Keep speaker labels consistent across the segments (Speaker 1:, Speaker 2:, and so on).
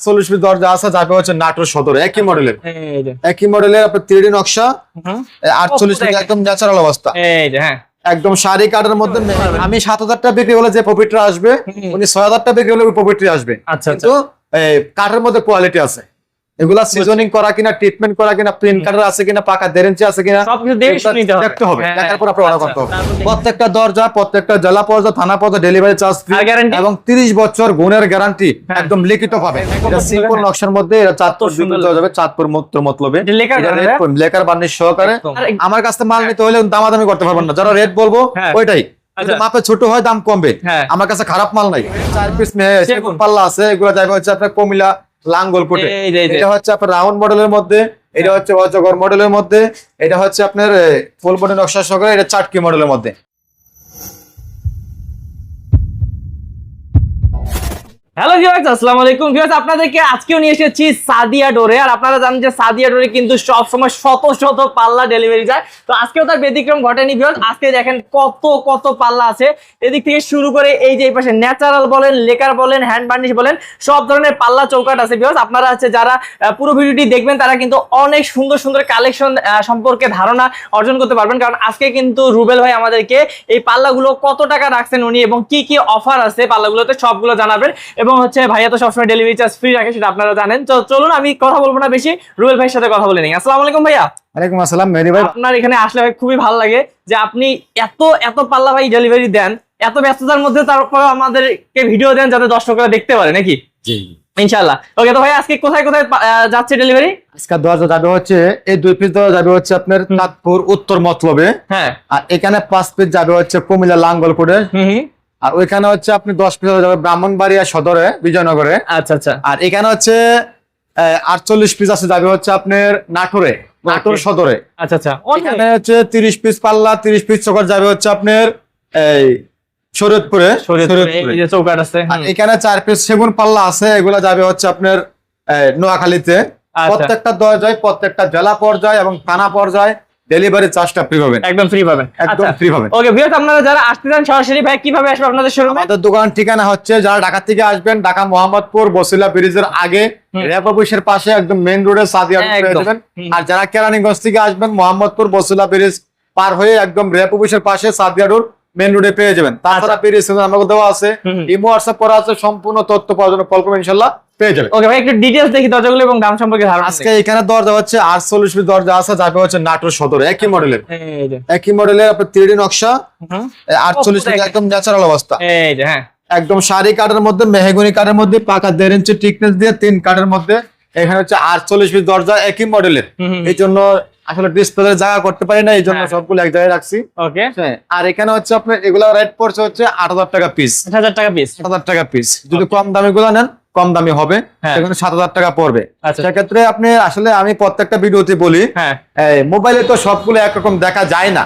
Speaker 1: চল্লিশ ফিট দরজা আছে যাবে হচ্ছে নাটোর সদর একই মডেলের একই মডেলের আপনার থ্রি নকশা আটচল্লিশ
Speaker 2: ফিট।
Speaker 1: একদম ন্যাচারাল অবস্থা।
Speaker 2: হ্যাঁ।
Speaker 1: একদম শাড়ি কাটার মধ্যে আমি সাত হাজার টা বিক্রি হলে যে প্রফিটটা আসবে উনি ছয় হাজার টা বিক্রি হলে প্রফিটটা আসবে।
Speaker 2: আচ্ছা আচ্ছা।
Speaker 1: কিন্তু কাঠের মধ্যে কোয়ালিটি আছে। এগুলা সিজনিং করা কিনা ট্রিটমেন্ট করা কিনা প্রিন্ট কাটার আছে কিনা পাকা দেরেঞ্চি আছে কিনা
Speaker 2: সবকিছু দেখে
Speaker 1: এগুলা
Speaker 2: নিতে হবে
Speaker 1: দেখতে হবে
Speaker 2: হ্যাঁ,
Speaker 1: দেখার পর আপনার অর্ডার
Speaker 2: আচ্ছা,
Speaker 1: করতে হবে প্রত্যেকটা দরজা প্রত্যেকটা জেলা পর্যন্ত থানা পর্যন্ত ডেলিভারি চার্জ ফ্রি এবং 30 বছর গুণের গ্যারান্টি। একদম লিখিত পাবে এটা সিম্পল। নকশার মধ্যে এটা চাঁদপুর
Speaker 2: সুন্দর
Speaker 1: যাবে চাঁদপুর মুক্ত মতলবে? লেখার বার্নিশ সহকারে। আমার কাছে মাল নিতে হলে দামাদামি করতে পারবেন না যারা রেট বলব
Speaker 2: হ্যাঁ।
Speaker 1: ওইটাই
Speaker 2: আচ্ছা।
Speaker 1: মাপে ছোট হয় দাম কমবে
Speaker 2: হ্যাঁ।
Speaker 1: আমার কাছে খারাপ মাল নাই চার পিস। পাল্লা আছে এগুলো যাবে হচ্ছে আপনার কমিলা লাঙ্গল কোটে। এটা হচ্ছে আপনার রাউন্ড মডেলের মধ্যে এটা হচ্ছে অজগর মডেলের মধ্যে এটা হচ্ছে আপনার ফুল বডি নকশা সহকারে এটা চাটকি মডেলের মধ্যে
Speaker 2: হ্যালো ভিউয়ার্স আসসালামু আলাইকুম ভিউয়ার্স আপনাদেরকে আজকেও নিয়ে এসেছি সাদিয়া ডোরে। আর আপনারা জানেন যে সাদিয়া ডোরে কিন্তু সব সময় শত শত পাল্লা ডেলিভারি যায়। তো আজকেও তার ব্যতিক্রম ঘটেনি ভিউয়ার্স আজকে দেখেন কত কত পাল্লা আছে। এদিক থেকে শুরু করে এই যে এই পাশে ন্যাচারাল বলেন লেকার বলেন হ্যান্ড বার্নিশ বলেন, সব ধরনের পাল্লা চৌকাট আছে ভিউয়ার্স আপনারা হচ্ছে যারা পুরো ভিডিওটি দেখবেন, তারা কিন্তু অনেক সুন্দর সুন্দর কালেকশন সম্পর্কে ধারণা অর্জন করতে পারবেন। কারণ আজকে কিন্তু রুবেল ভাই আমাদেরকে এই পাল্লাগুলো কত টাকা রাখছেন উনি এবং কি কি অফার আছে পাল্লাগুলোতে, সবগুলো জানাবেন। এবং হচ্ছে ভাইয়া তো সবসময় ডেলিভারি চার্জ ফ্রি রাখে সেটা আপনারা জানেন। তো চলুন আমি কথা বলব না বেশি। রুবেল ভাইয়ের সাথে কথা বলে নিই। আসসালামু আলাইকুম ভাইয়া।
Speaker 1: ওয়ালাইকুম আসসালাম মেরি ভাই।
Speaker 2: আপনার এখানে আসলে ভাই খুবই ভালো লাগে যে আপনি এত এত পাল্লা ভাই ডেলিভারি দেন এত ব্যস্ততার মধ্যে তারপর আমাদেরকে ভিডিও দেন যাতে দর্শকরা দেখতে পারে নাকি?
Speaker 1: জি।
Speaker 2: ইনশাল্লাহ ওকে তো ভাই আজকে কোথায় কোথায় যাচ্ছে ডেলিভারি
Speaker 1: আজকের দরজা যাবে হচ্ছে এই দুই পিস দরজা যাবে হচ্ছে আপনার চাঁদপুর উত্তর মতলবে।
Speaker 2: হ্যাঁ।
Speaker 1: আর এখানে পাঁচ পিস যাবে হচ্ছে কুমিল্লা লাঙ্গল কোটে
Speaker 2: হুম হুম।
Speaker 1: আর ওইখানে হচ্ছে আপনি দশ পিস যাবে ব্রাহ্মণবাড়িয়া সদরে বিজয়নগরে।
Speaker 2: আচ্ছা আচ্ছা।
Speaker 1: আর এখানে হচ্ছে আটচল্লিশ পিস আছে যাবে হচ্ছে আপনার নাটোরে নাটোর। সদরে।
Speaker 2: আচ্ছা আচ্ছা।
Speaker 1: এখানে হচ্ছে তিরিশ পিস পাল্লা তিরিশ পিস চকর যাবে হচ্ছে আপনার এই শরীয়তপুরে।
Speaker 2: চৌকাট আছে
Speaker 1: এখানে চার পিস সেগুন পাল্লা আছে এগুলা যাবে হচ্ছে আপনার নোয়াখালীতে।
Speaker 2: আচ্ছা।
Speaker 1: প্রত্যেকটা দরজায় প্রত্যেকটা জেলা পর্যায় এবং থানা পর্যায়ে ডেলিভারি চার্জটা ফ্রি পাবেন।
Speaker 2: একদম ফ্রি পাবেন।
Speaker 1: একদম
Speaker 2: আচ্ছা।
Speaker 1: ফ্রি পাবেন।
Speaker 2: ওকে ভিউয়ার্স আপনারা যারা আসতে চান সরাসরি ভাই কীভাবে আসবে আপনাদের শোরুমে
Speaker 1: আমাদের দোকান ঠিকানা হচ্ছে যারা ঢাকা থেকে আসবেন ঢাকা মোহাম্মদপুর বসিলা ব্রিজের আগে। অফিসের পাশে একদম মেইন রোডে সাদিয়া। যাবেন। আর যারা কেরানীগঞ্জ থেকে আসবেন মোহাম্মদপুর বসিলা ব্রিজ পার হয়ে একদম অফিসের পাশে সাদিয়া রোড মেইন রোডে পেয়ে যাবেন। তাছাড়া ব্রিজ আমাকে দেওয়া আছে।
Speaker 2: আচ্ছা।
Speaker 1: ইমো হোয়াটসঅ্যাপ করা আছে সম্পূর্ণ তথ্য পাওয়ার জন্য কল করবেন ইনশাল্লাহ পেয়ে যাবেন
Speaker 2: ওকে ভাই একটু ডিটেলস দেখি দরজাগুলো এবং দাম সম্পর্কে ধারণা
Speaker 1: আজকে এখানে দরজা হচ্ছে দরজা আছে যাবে হচ্ছে নাটোর সদরে একই মডেলের
Speaker 2: দিই। এই যে।
Speaker 1: একই মডেলের আপনার থ্রি নকশা
Speaker 2: হুম।
Speaker 1: আটচল্লিশ একদম ন্যাচারাল অবস্থা।
Speaker 2: এই যে হ্যাঁ।
Speaker 1: একদম শাড়ি কাঠের মধ্যে মেহগুনি মধ্যে পাকা দেড় ইঞ্চি টিকনেস দিয়ে তিন কাঠের মধ্যে এখানে হচ্ছে আটচল্লিশ পিস দরজা একই মডেলের। এই জন্য আসলে ডিসপ্লে জায়গা করতে পারি না এই জন্য
Speaker 2: হ্যাঁ।
Speaker 1: সবগুলো এক জায়গায় রাখছি।
Speaker 2: ওকে
Speaker 1: হ্যাঁ, আর এখানে হচ্ছে আপনার এগুলো রেট পড়ছে হচ্ছে আট হাজার টাকা পিস
Speaker 2: আট হাজার টাকা পিস
Speaker 1: আট হাজার টাকা পিস যদি কম দামি গুলো নেন কম দামি হবে
Speaker 2: হ্যাঁ।
Speaker 1: সেখানে সাত হাজার টাকা পড়বে।
Speaker 2: আচ্ছা।
Speaker 1: সেক্ষেত্রে আপনি আসলে আমি প্রত্যেকটা ভিডিওতে বলি
Speaker 2: হ্যাঁ।
Speaker 1: মোবাইলে তো সবগুলো একরকম দেখা যায় না।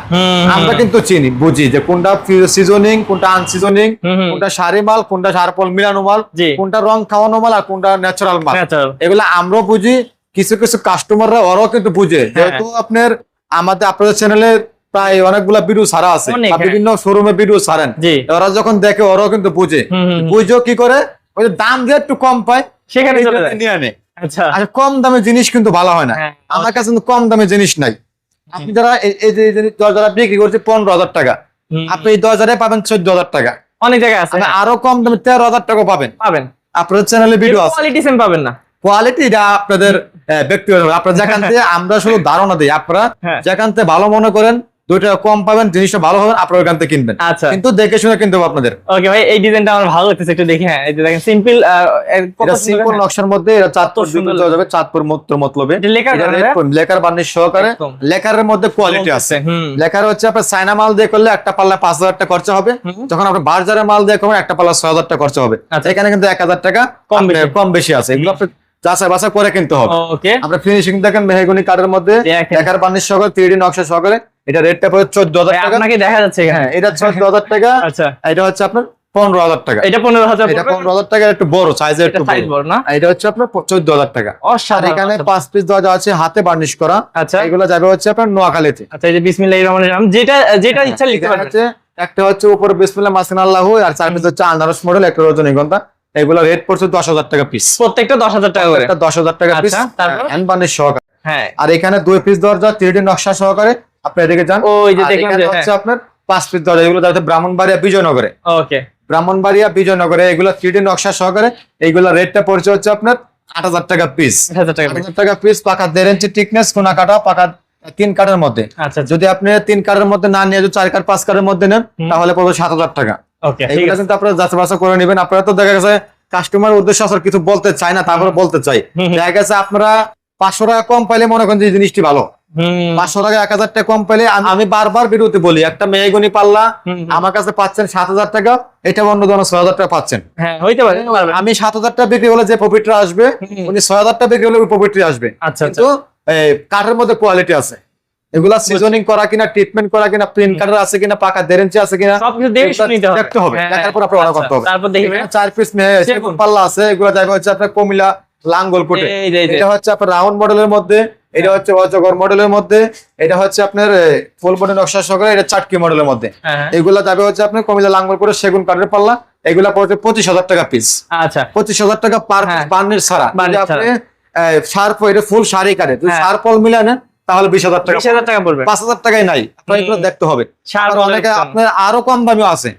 Speaker 1: আমরা কিন্তু চিনি বুঝি যে কোনটা সিজনিং কোনটা আনসিজনিং। কোনটা সারি মাল কোনটা সারপল মিলানো মাল কোনটা রং খাওয়ানো মাল আর কোনটা ন্যাচারাল মাল। এগুলো আমরাও বুঝি কিছু কিছু কাস্টমাররা ওরাও কিন্তু বুঝে।
Speaker 2: হ্যাঁ।
Speaker 1: যেহেতু আপনার আমাদের আপনাদের চ্যানেলে প্রায় অনেকগুলা ভিডিও সারা আছে। বিভিন্ন শোরুমে ভিডিও
Speaker 2: সারেন
Speaker 1: ওরা যখন দেখে ওরাও কিন্তু বুঝে।
Speaker 2: হুম, হুম, হুম।
Speaker 1: বুঝো কি করে? ওই যে দাম দিয়ে একটু কম পায়
Speaker 2: সেখানে
Speaker 1: নিয়ে আনে।
Speaker 2: আচ্ছা।
Speaker 1: আচ্ছা কম দামে জিনিস কিন্তু ভালো হয় না।
Speaker 2: হ্যাঁ।
Speaker 1: আমার কাছে কিন্তু কম দামে জিনিস নাই। আপনি যারা এই- যে দরজাটা বিক্রি করছে পনেরো হাজার টাকা। আপনি এই দরজারে পাবেন চোদ্দ হাজার টাকা।
Speaker 2: অনেক জায়গায় আছে।
Speaker 1: আরও কম দামে তেরো হাজার টাকা পাবেন।
Speaker 2: পাবেন।
Speaker 1: আপনাদের চ্যানেলে ভিডিও আছে।
Speaker 2: কোয়ালিটি সেম পাবেন না।
Speaker 1: কোয়ালিটি এটা আপনাদের ব্যক্তিগত। আপনারা যেখান থেকে আমরা শুধু ধারণা দিই আপনারা
Speaker 2: হ্যাঁ।
Speaker 1: যেখান থেকে ভালো মনে করেন দুই টাকা কম পাবেন জিনিসটা ভালো হবে আপনারা ওইখান থেকে কিনবেন।
Speaker 2: আচ্ছা।
Speaker 1: কিন্তু দেখে শুনে কিনতে হবে আপনাদের।
Speaker 2: ওকে ভাই এই ডিজাইনটা আমার ভালো লাগতেছে একটু দেখি হ্যাঁ এই যে দেখেন সিম্পল
Speaker 1: এটা সিম্পল নকশার মধ্যে এটা চাঁদপুর
Speaker 2: সুন্দর।
Speaker 1: বিদ্যুৎ যাবে চাঁদপুর মূত্র মতলবে।
Speaker 2: লেখার
Speaker 1: লেখার বার্নিশ সহকারে। লেখার মধ্যে কোয়ালিটি আছে।
Speaker 2: হুম।
Speaker 1: লেখার হচ্ছে আপনার চায়না মাল দিয়ে করলে একটা পাল্লা পাঁচ হাজার টাকা খরচা হবে। যখন আপনার বাজারের মাল দিয়ে করবেন একটা পাল্লা ছয় হাজার টাকা খরচা হবে।
Speaker 2: আচ্ছা।
Speaker 1: এখানে কিন্তু এক হাজার টাকা
Speaker 2: কম বেশি।
Speaker 1: কম বেশি আছে। এগুলো আপনি যাচাই বাছাই করে কিনতে হবে।
Speaker 2: ওকে।
Speaker 1: আমরা ফিনিশিং দেখেন মেহগুনি কাঠের মধ্যে। লেখার বার্নিশ সহকারে থ্রি নকশা সহকারে এটা রেটটা পড়ে চোদ্দ হাজার টাকা।
Speaker 2: আপনাকে দেখা যাচ্ছে
Speaker 1: হ্যাঁ এটা চোদ্দ হাজার টাকা।
Speaker 2: আচ্ছা।
Speaker 1: এটা হচ্ছে আপনার পনেরো হাজার টাকা।
Speaker 2: এটা পনেরো হাজার
Speaker 1: এটা। পনেরো হাজার টাকা একটু বড় সাইজে একটু
Speaker 2: সাইজ
Speaker 1: বড়
Speaker 2: না?
Speaker 1: এটা হচ্ছে আপনার চোদ্দ হাজার টাকা। আর
Speaker 2: অসাধারণ
Speaker 1: এখানে
Speaker 2: আচ্ছা।
Speaker 1: পাঁচ পিস দরজা আছে হাতে বার্নিশ করা।
Speaker 2: আচ্ছা।
Speaker 1: এগুলো যাবে হচ্ছে আপনার নোয়াখালীতে।
Speaker 2: আচ্ছা এই যে বিসমিল্লাহির রহমানির রহিম যেটা যেটা ইচ্ছা লিখতে
Speaker 1: হচ্ছে একটা হচ্ছে উপরে বিসমিল্লাহ মাসিন আল্লাহ আর চার পিস হচ্ছে আনারস মডেল একটা রজনীগন্ধা এগুলো রেট পড়ছে দশ হাজার টাকা পিস
Speaker 2: প্রত্যেকটা দশ হাজার টাকা করে।
Speaker 1: দশ হাজার টাকা পিস
Speaker 2: তারপর?
Speaker 1: হ্যান্ড বান্ডিল সহকারে।
Speaker 2: হ্যাঁ।
Speaker 1: আর এখানে দুই পিস দরজা থ্রি নকশা সহকারে। আপনি এদিকে যান।
Speaker 2: ওই যে দেখলাম যে, হ্যাঁ।
Speaker 1: হচ্ছে আপনার পাঁচ পিস দরজা এগুলো ব্রাহ্মণবাড়িয়া বিজয়নগরে।
Speaker 2: ওকে।
Speaker 1: ব্রাহ্মণবাড়িয়া বিজয়নগরে এগুলো থ্রি নকশা সহকারে এইগুলো রেটটা পড়ছে হচ্ছে আপনার আট হাজার টাকা পিস
Speaker 2: আট হাজার টাকা
Speaker 1: পিস পাকা দেড় ইঞ্চি টিকনেস কোনা কাটা পাকা তিন কাঠের মধ্যে।
Speaker 2: আচ্ছা
Speaker 1: যদি আপনি তিন কাঠের মধ্যে না নিয়ে যদি চার কাঠ পাঁচ কাঠের মধ্যে নেন তাহলে পড়বে সাত হাজার টাকা। এগুলো কিন্তু আপনারা যাচাই বাছাই করে নেবেন। আপনারা তো দেখা গেছে কাস্টমার উদ্দেশ্য আসলে কিছু বলতে চাই না তারপরে বলতে চাই। দেখা গেছে আপনারা পাঁচশো টাকা কম পাইলে মনে করেন যে জিনিসটি ভালো। পাঁচশো টাকা এক হাজার টাকা কম পাইলে আমি- বারবার বিরতি বলি একটা মেয়েগুনি পাল্লা। আমার কাছে পাচ্ছেন সাত হাজার টাকা এটা অন্য ধরনের ছয় হাজার টাকা পাচ্ছেন।
Speaker 2: হ্যাঁ হইতে পারে
Speaker 1: আমি সাত হাজার টাকা বিক্রি হলে যে প্রফিটটা আসবে উনি ছয় হাজার টাকা বিক্রি হলে ওই প্রফিটটি আসবে।
Speaker 2: আচ্ছা আচ্ছা।
Speaker 1: কিন্তু কাঠের মধ্যে কোয়ালিটি আছে। এগুলা সিজনিং করা কিনা ট্রিটমেন্ট করা কিনা প্রিন্ট কাটার আছে কিনা পাকা দেরেঞ্চি আছে কিনা
Speaker 2: সবকিছু
Speaker 1: দেখতে হবে।
Speaker 2: হ্যাঁ,
Speaker 1: দেখার পর আপনার অর্ডার
Speaker 2: আচ্ছা,
Speaker 1: করতে হবে।
Speaker 2: তারপর দেখবে
Speaker 1: চার পিস। পাল্লা আছে এগুলো যাবে হচ্ছে আপনার কমিলা লাঙ্গল কোটে। এটা হচ্ছে আপনার রাউন্ড মডেলের মধ্যে এটা হচ্ছে অজগর মডেলের মধ্যে এটা হচ্ছে আপনার ফুল বডি নকশা সহকারে এটা চাটকি মডেলের মধ্যে।
Speaker 2: হ্যাঁ, হ্যাঁ।
Speaker 1: এগুলা যাবে হচ্ছে আপনার কমিলা লাঙ্গল করে সেগুন কাঠের পাল্লা এগুলা পড়ছে পঁচিশ হাজার টাকা পিস
Speaker 2: আচ্ছা।
Speaker 1: পঁচিশ হাজার টাকা পার। বান্নের ছাড়া। আপনি শার্প এটা ফুল শাড়ি কাটে
Speaker 2: হ্যাঁ।
Speaker 1: শার্প মিলে নেন তাহলে বিশ হাজার টাকা
Speaker 2: বিশ হাজার টাকা পড়বে।
Speaker 1: পাঁচ হাজার টাকাই নাই। আপনার দেখতে হবে। অনেকে আপনার আরও কম দামিও আছে।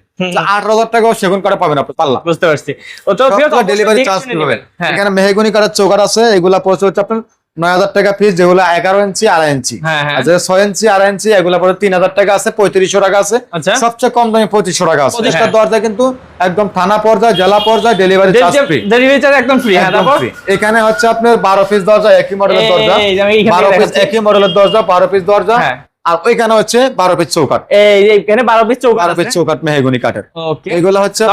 Speaker 1: আট হাজার টাকাও সেগুন কাঠে পাবেন আপনি পাল্লা।
Speaker 2: বুঝতে পারছি। ও তো অবশ্যই
Speaker 1: ডেলিভারি চার্জ পাবেন। এখানে মেহগুনি কাঠের চৌকার আছে এগুলা পড়ছে হচ্ছে আপনার নয় হাজার টাকা পিস যেগুলো এগারো ইঞ্চি আড়াই ইঞ্চি
Speaker 2: হ্যাঁ, হ্যাঁ।
Speaker 1: ছয় ইঞ্চি আড়াই ইঞ্চি এগুলা পরে তিন হাজার টাকা আছে পঁয়ত্রিশশো টাকা আছে।
Speaker 2: আচ্ছা।
Speaker 1: সবচেয়ে কম দামে টাকা আছে।
Speaker 2: 25।
Speaker 1: দরজা কিন্তু একদম থানা পর্যায়ে জেলা পর্যায়ে ডেলিভারি
Speaker 2: ডেলিভারি চার্জ একদম ফ্রি হ্যাঁ।
Speaker 1: এখানে হচ্ছে আপনার বারো পিস দরজা একই মডেলের দরজা। বারো পিস একই মডেলের দরজা বারো পিস দরজা। আর ওইখানে হচ্ছে বারো পিস চৌকাট
Speaker 2: এই এখানে বারো পিস চৌকাট
Speaker 1: বারো পিস চৌকাট মেহগুনি কাঠের।
Speaker 2: ওকে
Speaker 1: এগুলো হচ্ছে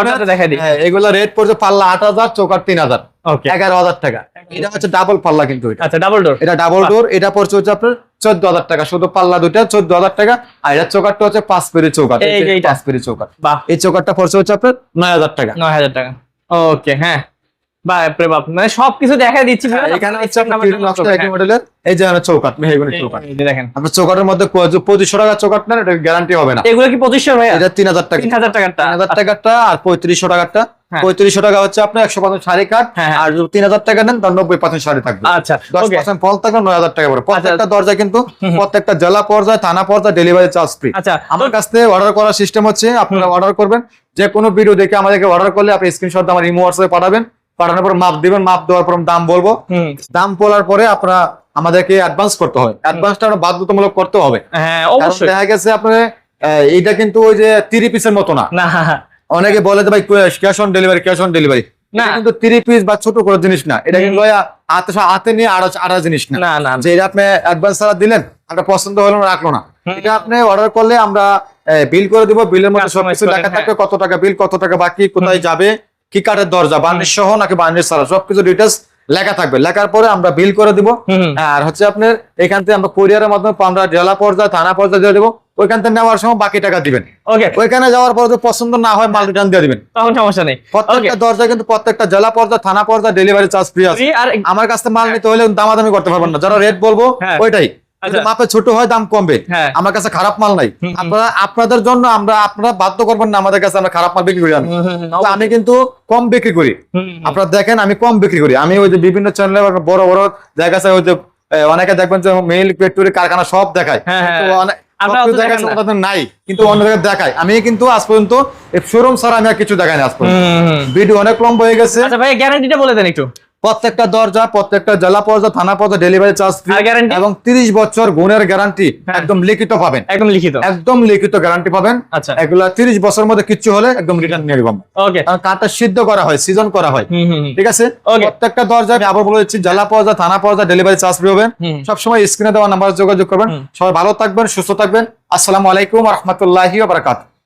Speaker 1: এগুলো রেট পড়ছে পাল্লা আট হাজার চৌকাট তিন হাজার।
Speaker 2: ওকে
Speaker 1: এগারো হাজার টাকা। এটা হচ্ছে ডাবল পাল্লা কিন্তু এটা।
Speaker 2: আচ্ছা ডাবল ডোর
Speaker 1: এটা ডাবল ডোর এটা পড়ছে হচ্ছে আপনার চোদ্দ হাজার টাকা শুধু পাল্লা দুইটা চোদ্দ হাজার টাকা। আর এটা চৌকাটটা হচ্ছে পাঁচ পেরি চৌকাট। পাঁচ পেরি চৌকাট
Speaker 2: বা
Speaker 1: এই চৌকাটটা পড়ছে হচ্ছে আপনার নয় হাজার টাকা।
Speaker 2: নয় হাজার টাকা। ওকে হ্যাঁ। বাপরে বাপ মানে সবকিছু দেখা দিচ্ছি।
Speaker 1: হ্যাঁ, এখানে হচ্ছে আপনার
Speaker 2: নাম্বার
Speaker 1: তিন নকশা একই মডেলের এই যে চৌকাট মেহগুনি চৌকাট
Speaker 2: দেখেন।
Speaker 1: আপনার চৌকাটের মধ্যে পঁচিশশো টাকা চৌকাট নেন এটা গ্যারান্টি হবে না।
Speaker 2: এগুলো কি পঁচিশশো ভাইয়া?
Speaker 1: এটা তিন হাজার টাকা।
Speaker 2: তিন হাজার
Speaker 1: তিন আর পঁয়ত্রিশশো
Speaker 2: হ্যাঁ।
Speaker 1: টাকা হচ্ছে আপনার একশো পার্সেন্ট শাড়ি কাঠ
Speaker 2: হ্যাঁ, হ্যাঁ।
Speaker 1: আর তিন হাজার টাকা নেন তার নব্বই পার্সেন্ট শাড়ি থাকবে।
Speaker 2: আচ্ছা
Speaker 1: দশ পার্সেন্ট ফল থাকবে নয় হাজার টাকা পড়ে প্রত্যেকটা দরজা কিন্তু প্রত্যেকটা জেলা পর্যায়ে থানা পর্যায়ে ডেলিভারি চার্জ ফ্রি
Speaker 2: আচ্ছা
Speaker 1: আমার কাছ থেকে অর্ডার করার সিস্টেম হচ্ছে আপনারা অর্ডার করবেন। যে কোনো ভিডিও দেখে আমাদেরকে অর্ডার করলে আপনি স্ক্রিনশট আমার ইমো হোয়াটসঅ্যাপে পাঠাবেন। পাঠানোর পর মাপ দিবেন মাপ দেওয়ার পর দাম বলব। দাম বলার পরে আপনারা আমাদেরকে অ্যাডভান্স করতে হবে অ্যাডভান্সটা আমরা বাধ্যতামূলক করতে হবে।
Speaker 2: হ্যাঁ অবশ্যই।
Speaker 1: দেখা গেছে আপনার এইটা কিন্তু ওই যে তিরি পিসের মতো না। অনেকে বলে যে ভাই cash on delivery cash on delivery
Speaker 2: না।
Speaker 1: না কিন্তু তিরি পিস বা ছোট করে জিনিস না। এটা কিন্তু হাতে নিয়ে আড়া জিনিস না।
Speaker 2: না
Speaker 1: যে এটা আপনি অ্যাডভান্স ছাড়া দিলেন আপনার পছন্দ হলো না রাখল না। এটা আপনি অর্ডার করলে আমরা বিল করে দিব বিলের মধ্যে
Speaker 2: Customize
Speaker 1: সবকিছু লেখা
Speaker 2: হ্যাঁ।
Speaker 1: থাকবে কত টাকা বিল কত টাকা বাকি কোথায় যাবে। কি কাঠের দরজা বার্নিশ সহ নাকি বার্নিশ ছাড়া? সবকিছু ডিটেলস লেখা থাকবে। লেখার পরে আমরা বিল করে দিব। আর হচ্ছে আপনার এখান থেকে আমরা কোরিয়ারের মাধ্যমে আমরা জেলা পর্যায়ে থানা পর্যায়ে দিয়ে দেবো। ওইখান থেকে নেওয়ার সময় বাকি টাকা দিবেন।
Speaker 2: ওকে
Speaker 1: ওইখানে যাওয়ার পর পছন্দ না হয় মাল রিটার্ন দিয়ে দিবেন।
Speaker 2: তখন সমস্যা নেই।
Speaker 1: প্রত্যেকটা দরজা কিন্তু প্রত্যেকটা জেলা পর্যায়ে থানা পর্যায়ে ডেলিভারি চার্জ ফ্রি আছে।
Speaker 2: আর
Speaker 1: আমার কাছে মাল নিতে হলে দামাদামি করতে পারবেন না। যারা রেট বলব
Speaker 2: হ্যাঁ।
Speaker 1: ওইটাই। মাপে ছোট হয় দাম কমবে।
Speaker 2: হ্যাঁ।
Speaker 1: আমার কাছে খারাপ মাল নাই। আপনারা আপনাদের জন্য আমরা আপনারা বাধ্য করবেন না আমাদের কাছে আমরা খারাপ মাল বিক্রি করি আমি। কিন্তু কম বিক্রি করি। আপনারা দেখেন আমি কম বিক্রি করি। আমি ওই যে বিভিন্ন চ্যানেলে বড় বড় জায়গা আছে ওই যে অনেকে দেখবেন যে মেইল পেট্রোলি কারখানা সব দেখায়।
Speaker 2: হ্যাঁ, হ্যাঁ।
Speaker 1: নাই কিন্তু অন্য জায়গায় দেখায়। আমি কিন্তু আজ পর্যন্ত শোরুম ছাড়া আমি আর কিছু দেখাই না আজ পর্যন্ত। ভিডিও অনেক লম্বা হয়ে গেছে।
Speaker 2: আচ্ছা গ্যারান্টিটা বলে দেন একটু।
Speaker 1: প্রত্যেকটা দরজা প্রত্যেকটা জেলা পর্যায়ে থানা পর্যায়ে ডেলিভারি চার্জ ফ্রি
Speaker 2: guarantee?
Speaker 1: এবং তিরিশ বছর গুণের গ্যারান্টি। একদম লিখিত পাবেন।
Speaker 2: একদম লিখিত।
Speaker 1: একদম লিখিত গ্যারান্টি পাবেন।
Speaker 2: আচ্ছা।
Speaker 1: এগুলা তিরিশ বছরের মধ্যে কিচ্ছু হলে একদম রিটার্ন নিয়ে যাব
Speaker 2: ওকে
Speaker 1: কাঠটা সিদ্ধ করা হয় সিজন করা হয়। ঠিক আছে? প্রত্যেকটা দরজা আমি আবার বলে দিচ্ছি জেলা পর্যায়ে থানা পর্যায়ে ডেলিভারি চার্জ ফ্রি হবেন
Speaker 2: হুম।
Speaker 1: সবসময় স্ক্রিনে দেওয়া নাম্বার যোগাযোগ করবেন। সবাই ভালো থাকবেন সুস্থ থাকবেন। আসসালামু আলাইকুম রহমতুল্লাহি বারাকাত